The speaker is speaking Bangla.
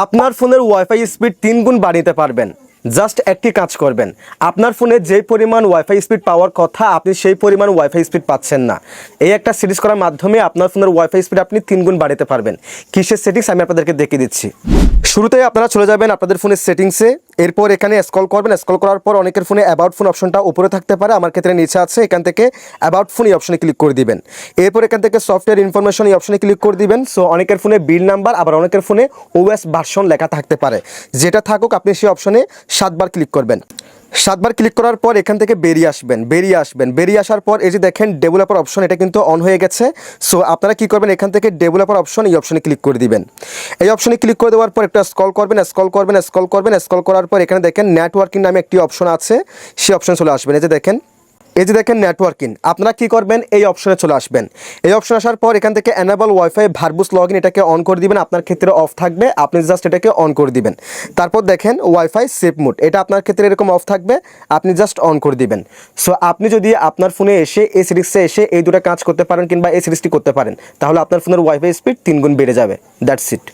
আপনার ফোনের ওয়াইফাই স্পিড তিন গুণ বাড়িতে পারবেন। জাস্ট একটি কাজ করবেন। আপনার ফোনে যে পরিমাণ ওয়াইফাই স্পিড পাওয়ার কথা, আপনি সেই পরিমাণ ওয়াইফাই স্পিড পাচ্ছেন না। এই একটা সিরিজ করার মাধ্যমে আপনার ফোনের ওয়াইফাই স্পিড আপনি তিন গুণ বাড়াতে পারবেন। কিসের সেটিংস আমি আপনাদেরকে দেখিয়ে দিচ্ছি। শুরুতেই আপনারা চলে যাবেন আপনাদের ফোনের সেটিংসে এরপর এখানে স্কল করবেন স্কল করার পর অনেকের ফোনে অ্যাবাউট ফোন অপশনটা উপরে থাকতে পারে। আমার ক্ষেত্রে নিচে আছে, এখান থেকে অ্যাবাউট ফোন এই অপশনে ক্লিক করে দিবেন। এরপর এখান থেকে সফটওয়্যার ইনফরমেশন এই অপশনে ক্লিক করে দিবেন। সো অনেকের ফোনে বিল নাম্বার আবার অনেকের ফোনে ওএস ভার্সন লেখা থাকতে পারে। যেটা থাকুক, আপনি সেই অপশনে সাতবার ক্লিক করবেন। সাতবার ক্লিক করার পর এখান থেকে বেরিয়ে আসবেন বেরিয়ে আসবেন। বেরিয়ে আসার পর এই যে দেখেন ডেভেলপার অপশন এটা কিন্তু অন হয়ে গেছে। সো আপনারা কি করবেন? এখান থেকে ডেভেলপার অপশন এই অপশনে ক্লিক করে দিবেন। এই অপশনে ক্লিক করে দেওয়ার পর একটা স্কল করবেন স্কল করবেন স্কল করবেন স্কল করার পর এখানে দেখেন নেটওয়ার্কিং নামে একটি অপশন আছে। সেই অপশন চলে আসবেন। এই যে দেখেন এই যে দেখেন নেটওয়ার্কিং আপনারা কি করবেন? এই অপশনে চলে আসবেন। এই অপশন আসার পর এখান থেকে অ্যানাবল ওয়াইফাই ভার্বুস লগ এটাকে অন করে দিবেন। আপনার ক্ষেত্রে অফ থাকবে। আপনি জাস্ট এটাকে অন করে দিবেন। তারপর দেখেন ওয়াইফাই সেফ মোড এটা আপনার ক্ষেত্রে এরকম অফ থাকবে। আপনি জাস্ট অন করে দিবেন। সো আপনি যদি আপনার ফোনে এসে এই সিরিজে এসে এই দুটো কাজ করতে পারেন কিংবা এই সিরিজটি করতে পারেন, তাহলে আপনার ফোনের ওয়াইফাই স্পিড তিন গুণ বেড়ে যাবে। That's it